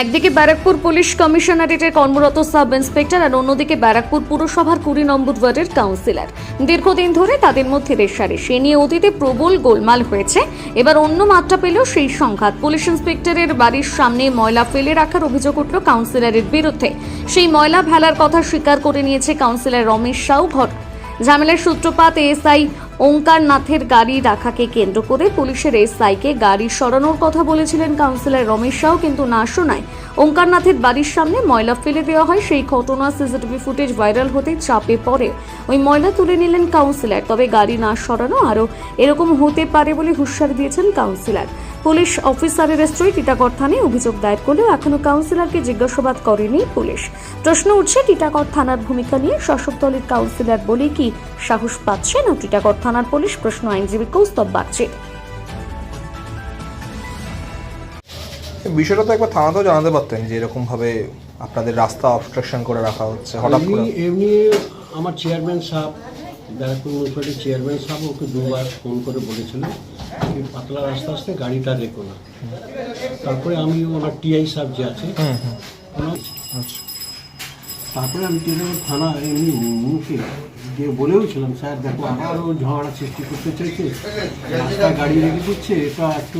একদিকে ব্যারাকপুর পুলিশ কমিশনারেটের কর্মরত sub inspector আর অন্যদিকে ব্যারাকপুর পুরসভার কুড়ি নম্বর ওয়ার্ডের কাউন্সিলর। দীর্ঘদিন ধরে তাদের মধ্যে রেশারেশি। নিয়ে অতীতে প্রবল গোলমাল হয়েছে। এবার অন্য মাত্রা পেল সেই সংঘাত। পুলিশ ইন্সপেক্টরের বাড়ির সামনে ময়লা ফেলে রাখার অভিযোগ উঠল কাউন্সিলরের বিরুদ্ধে। সেই ময়লা ফেলার কথা স্বীকার করে নিয়েছে কাউন্সিলর রমেশ সাউ ঘর ঝামেলার সূত্রপাত এসআই ওঙ্কার নাথের গাড়ি রাখাকে কেন্দ্র করে পুলিশের এসআইকে গাড়ি সরানোর কথা বলেছিলেন কাউন্সিলর রমেশ শাহ কিন্তু না শোনায়। ওঙ্কারনাথের বাড়ির সামনে ময়লা ফেলে দেওয়া হয়। সেই ঘটনা সিসিটিভি ফুটেজ ভাইরাল হতে চাপে পড়ে। ওই ময়লা তুলে নিলেন কাউন্সিলর, তবে গাড়ি না সরানো আরও এরকম হতে পারে বলে হুঁশিয়ার দিয়েছেন কাউন্সিলর। পুলিশ অফিসারের স্ত্রী টিটাগড় থানায় অভিযোগ দায়ের করলেও এখনও কাউন্সিলরকে জিজ্ঞাসাবাদ করেনি পুলিশ। প্রশ্ন উঠছে টিটাগড় থানার ভূমিকা নিয়ে শাসক দলের কাউন্সিলর বলে কি সাহস পাচ্ছে না? টিটাগড় থানার পুলিশ প্রশ্ন আইনজীবী কৌস্তব বাগচির বিষয়টা তো একবার থানাতেও জানাতে পারতেন যে এরকম ভাবে আপনাদের রাস্তা অবস্ট্রাকশন করে রাখা হচ্ছে হঠাৎ করে। এমনি আমার চেয়ারম্যান সাহেব ব্যারাকপুর মিউনিসিপ্যালিটির চেয়ারম্যান সাহেব ওকে দুবার ফোন করে বলেছিলেন পাতলা রাস্তা আসতে গাড়িটা রেখো না। তারপরে আমি ওনার টিআই সাহেব যে আছে হুম হুম। ওনার আচ্ছা। তারপরে আমি টেলিফোন থানা এমনি মুখে গিয়ে বলেওছিলাম স্যার দেখো আবারও ঝগড়া সৃষ্টি করতে চাইছে রাস্তায় গাড়ি রেখে দিচ্ছে এটা একটু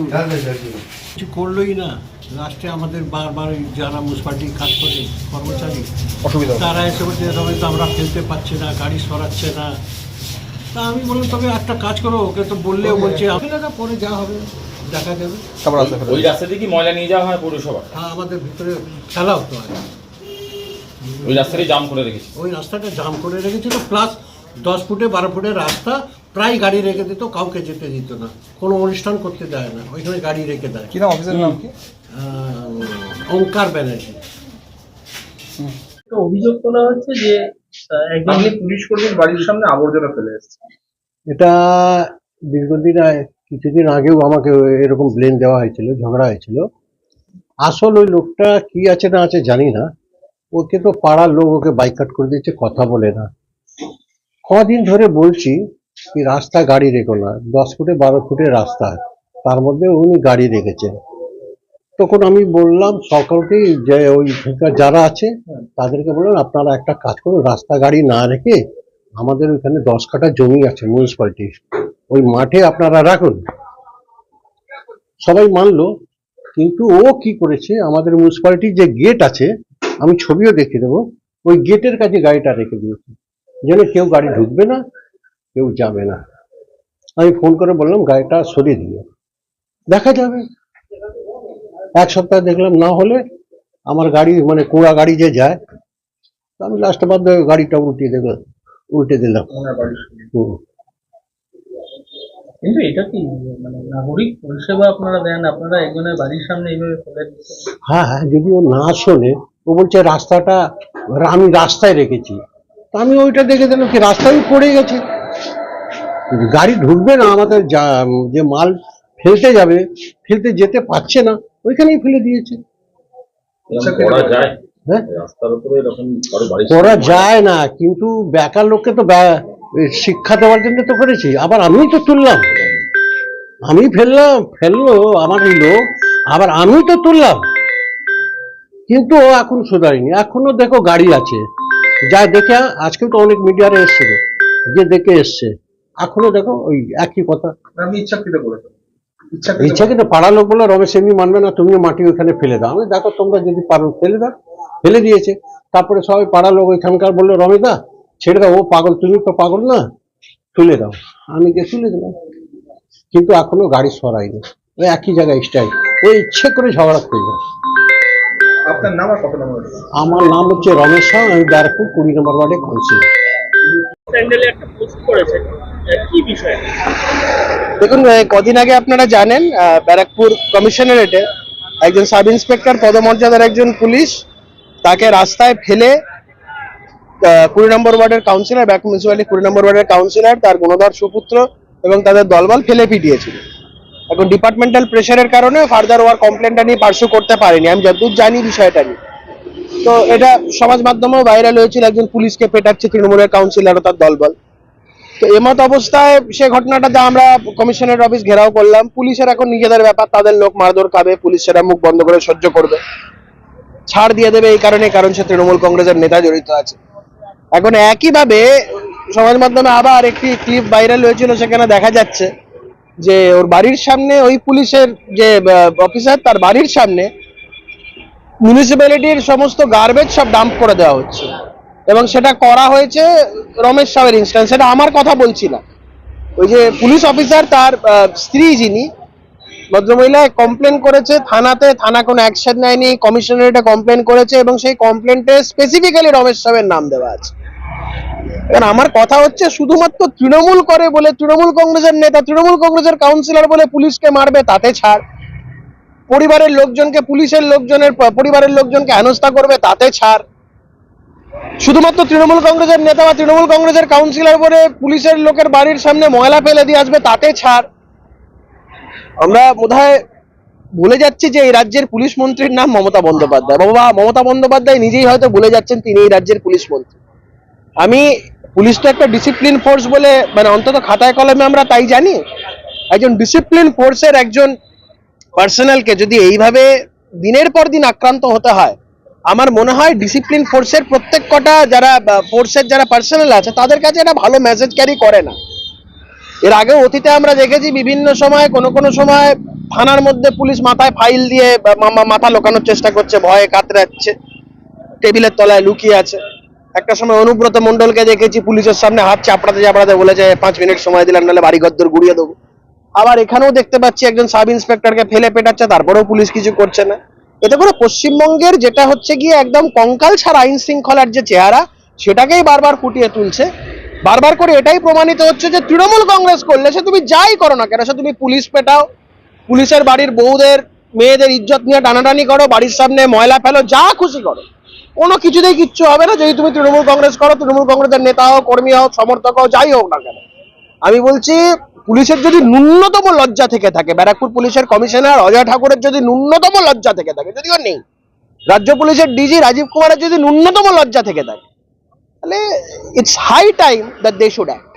কিছু করলোই না। লাস্টে আমাদের বারবার যারা মুনিসিপালিটি কাজ করে কর্মচারী তারা এসে বলছে আমরা ফেলতে পারছি না গাড়ি সরাচ্ছে না। তা আমি বললাম তবে একটা কাজ করো ওকে তো বললেও বলছে ফেলে পরে যা হবে দেখা যাবে। তারপর ওই রাস্তা দিয়ে কি ময়লা নিয়ে যাওয়া হয় পৌরসভা? হ্যাঁ আমাদের ভিতরে ফেলা হতো আগে ওই রাস্তাটাই জাম করে রেখেছি। ওই রাস্তাটা জাম করে রেখেছিল প্লাস দশ ফুটে বারো ফুটের রাস্তা প্রায় গাড়ি রেখে দিত কাউকে যেতে দিত না। কোনো অনুষ্ঠান করতে দেয় না ওইখানে গাড়ি রেখে দেয়। কি নাম অফিসের নাম কি? ওঙ্কার ব্যানার্জি। অভিযোগ তোলা হচ্ছে যে একজন পুলিশ কর্মীর বাড়ির সামনে আবর্জনা ফেলে এসেছে। এটা দীর্ঘদিন কিছুদিন আগেও আমাকে এরকম ব্লেম দেওয়া হয়েছিল, ঝগড়া হয়েছিল। আসল ওই লোকটা কি আছে না আছে জানি না। ওকে তো পাড়ার লোক ওকে বাইকাট করে দিচ্ছে কথা বলে না। কদিন ধরে বলছি কি রাস্তা গাড়ি রেখো না, দশ ফুটে বারো ফুটের রাস্তা, তার মধ্যে উনি গাড়ি রেখেছেন। তখন আমি বললাম সকলকেই যে ওই যারা আছে, তাদেরকে বললাম, আপনারা একটা কাজ করুন, রাস্তা গাড়ি না রেখে আমাদের ওইখানে দশ কাঠা জমি আছে মিউনিসিপালিটি ওই মাঠে আপনারা রাখুন। সবাই মানলো, কিন্তু ও কি করেছে, আমাদের মিউনিসিপালিটির যে গেট আছে, আমি ছবিও দেখে দেবো, ওই গেটের কাছে গাড়িটা রেখে দিয়েছে। যেন কেউ গাড়ি ঢুকবে না, কেউ যাবে না। আমি ফোন করে বললাম, গাড়িটা সরিয়ে দিও। দেখা যাবে। এক সপ্তাহ দেখলাম না হলে আমার গাড়ি মানে কুড়া গাড়ি যে যায় আমি লাস্টে বাধ্য হয়ে গাড়িটা উল্টিয়ে দিলাম উল্টে দিলাম। কিন্তু এটা কি মানে নাগরিক পরিষেবা আপনারা দেন? আপনারা একজনের বাড়ির সামনে এইভাবে ফেলে হ্যাঁ হ্যাঁ যদি ও না শোনে ও বলছে রাস্তাটা আমি রাস্তায় রেখেছি। তা আমি ওইটা দেখে দিলাম কি রাস্তায় পড়ে গেছে। গাড়ি ঢুকবে না আমাদের যা- যে মাল ফেলতে যাবে ফেলতে যেতে পারছে না। ওইখানেই ফেলে দিয়েছে। করা যায়? হ্যাঁ? যায় না কিন্তু বেকার লোককে তো ব্যা- শিক্ষা দেওয়ার জন্য তো করেছি। আবার আমিই তো তুললাম। আমি ফেললাম ফেলল আমার এই লোক আবার আমি তো তুললাম। কিন্তু ও এখন সুধারিনি এখনও দেখো গাড়ি আছে। যা দেখে আজকেও তো অনেক মিডিয়ারে এসছিল যে দেখে এসছে। এখনও দেখো ওই একই কথা। আপনি ইচ্ছাকৃত ইচ্ছাকৃত ইচ্ছা কিন্তু পাড়া লোক বলে রমেশ এমনি মানবে না তুমিও মাটি ওইখানে ফেলে দাও। আমি দেখো তোমরা যদি পারো ফেলে দাও। ফেলে দিয়েছে। তারপরে সবাই পাড়া লোক ওইখানকার বলল রমেদা ছেড়ে দাও ও পাগল তুমি তো পাগল না তুলে দাও। আমি গিয়ে তুলে দিলাম। কিন্তু এখনও গাড়ি সরাইনি। ওই একই জায়গায় স্টাইল ওই ইচ্ছে করে ঝগড়া করল। আপনার নাম আর কত নম্বর? আমার নাম হচ্ছে রমেশ সাউ আমি ব্যারাকপুর কুড়ি নম্বর ওয়ার্ডে কাউন্সিলর। স্যান্ডেলে একটা পোস্ট করেছে কি বিষয়? দেখুন কদিন আগে আপনারা জানেন ব্যারাকপুর কমিশনারেটে একজন সাব ইন্সপেক্টর পদমর্যাদার একজন পুলিশ, তাকে রাস্তায় ফেলে কুড়ি নম্বর ওয়ার্ডের কাউন্সিলর, ব্যারাকপুর মিউনিসিপ্যালিটি কুড়ি নম্বর ওয়ার্ডের কাউন্সিলর, তার গুণধর সুপুত্র এবং তাদের দলবল ফেলে পিটিয়েছিল। এখন ডিপার্টমেন্টাল প্রেশারের কারণে ফার্দার ওয়ার কমপ্লেনটা নিয়ে পার্সু করতে পারেনি। আমি যতদূর জানি বিষয়টা নিয়ে। তো এটা সমাজ মাধ্যমেও ভাইরাল হয়েছিল, একজন পুলিশকে পেটাচ্ছে তৃণমূলের কাউন্সিলর ও তার দলবল। তো এমত অবস্থায় সে ঘটনাটাতে আমরা কমিশনের অফিস ঘেরাও করলাম। পুলিশের এখন নিজেদের ব্যাপার, তাদের লোক মারধর খাবে পুলিশ সেটা মুখ বন্ধ করে সহ্য করবে। ছাড় দিয়ে দেবে এই কারণে, কারণ সে তৃণমূল কংগ্রেসের নেতা জড়িত আছে। এখন একইভাবে সমাজ মাধ্যমে আবার একটি ক্লিপ ভাইরাল হয়েছিল, সেখানে দেখা যাচ্ছে যে ওর বাড়ির সামনে ওই পুলিশের যে অফিসার, তার বাড়ির সামনে মিউনিসিপ্যালিটির সমস্ত গার্বেজ সব ডাম্প করে দেওয়া হচ্ছে। এবং সেটা করা হয়েছে রমেশ সাহের ইনস্ট্যান্স সেটা আমার কথা বলছি না। ওই যে পুলিশ অফিসার তার স্ত্রী যিনি, ভদ্রমহিলা কমপ্লেন করেছে থানাতে। থানা কোনো অ্যাকশন নেয়নি। কমিশনারেটে কমপ্লেন করেছে এবং সেই কমপ্লেনটে স্পেসিফিক্যালি রমেশ সাহেবের নাম দেওয়া আছে। কারণ আমার কথা হচ্ছে শুধুমাত্র তৃণমূল করে বলে, তৃণমূল কংগ্রেসের নেতা, তৃণমূল কংগ্রেসের কাউন্সিলর বলে পুলিশকে মারবে, তাতে ছাড়। পরিবারের লোকজনকে, পুলিশের লোকজনের, পরিবারের লোকজনকে হেনস্থা করবে, তাতে ছাড়। শুধুমাত্র তৃণমূল কংগ্রেসের নেতা বা তৃণমূল কংগ্রেসের কাউন্সিলর বলে পুলিশের লোকের বাড়ির সামনে ময়লা ফেলে দিয়ে আসবে, তাতে ছাড়। আমরা বোধহয় বলে যাচ্ছি যে এই রাজ্যের পুলিশ মন্ত্রীর নাম মমতা বন্দ্যোপাধ্যায়। বাবা, মমতা বন্দ্যোপাধ্যায় নিজেই হয়তো বলে যাচ্ছেন তিনি এই রাজ্যের পুলিশ মন্ত্রী। আমি পুলিশ তো একটা ডিসিপ্লিন ফোর্স বলে মানে অন্তত খাতায় কলমে আমরা তাই জানি। একজন ডিসিপ্লিন ফোর্সের একজন পার্সোনালকে যদি এইভাবে দিনের পর দিন আক্রান্ত হতে হয় আমার মনে হয় ডিসিপ্লিন ফোর্সের প্রত্যেক কটা যারা ফোর্সের যারা পার্সোনাল আছে, তাদের কাছে একটা ভালো মেসেজ ক্যারি করে না। এর আগেও অতীতে আমরা দেখেছি বিভিন্ন সময়, কোনো কোনো সময় থানার মধ্যে পুলিশ মাথায় ফাইল দিয়ে মাথা লোকানোর চেষ্টা করছে, ভয়ে কাতরাচ্ছে, টেবিলের তলায় লুকিয়ে আছে। একটা সময় অনুব্রত মণ্ডলকে দেখেছি পুলিশের সামনে হাত চাপড়াতে চাপড়াতে বলেছে, পাঁচ মিনিট সময় দিলাম, নাহলে বাড়ি গদ্দর গুড়িয়ে দেবো। আবার এখানেও দেখতে পাচ্ছি একজন সাব ইন্সপেক্টরকে ফেলে পেটাচ্ছে, তারপরেও পুলিশ কিছু করছে না। এতে করে পশ্চিমবঙ্গের যেটা হচ্ছে গিয়ে একদম কঙ্কাল ছাড়া আইন শৃঙ্খলার যে চেহারা, সেটাকেই বারবার ফুটিয়ে তুলছে। বারবার করে এটাই প্রমাণিত হচ্ছে যে তৃণমূল কংগ্রেস করলে সে তুমি যাই করো না কেন, সে তুমি পুলিশ পেটাও, পুলিশের বাড়ির বউদের, মেয়েদের ইজ্জত নিয়ে টানাটানি করো, বাড়ির সামনে ময়লা ফেলো, যা খুশি করো। কোনো কিছুতেই কিচ্ছু হবে না, যদি তুমি তৃণমূল কংগ্রেস করো, তৃণমূল কংগ্রেসের নেতা হও, কর্মী হও, সমর্থক হও, যাই হোক না কেন। আমি বলছি, পুলিশের যদি ন্যূনতম লজ্জা থেকে থাকে, ব্যারাকপুর পুলিশের কমিশনার অজয় ঠাকুরের যদি ন্যূনতম লজ্জা থেকে থাকে যদিও নেই, রাজ্য পুলিশের ডিজি রাজীব কুমারের যদি ন্যূনতম লজ্জা থেকে থাকে, তাহলে it's high time that they should act